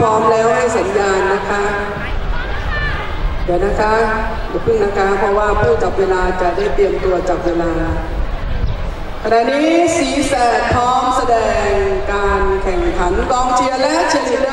พร้อมแล้วให้สัญญาณนะคะ เดี๋ยวนะคะเดี๋ยวพึ่งนะคะ เพราะว่าผู้จับเวลาจะได้เตรียมตัวจับเวลาขณะนี้สีแสดพร้อมแสดงการแข่งขันกองเชียร์และเชียร์ลีด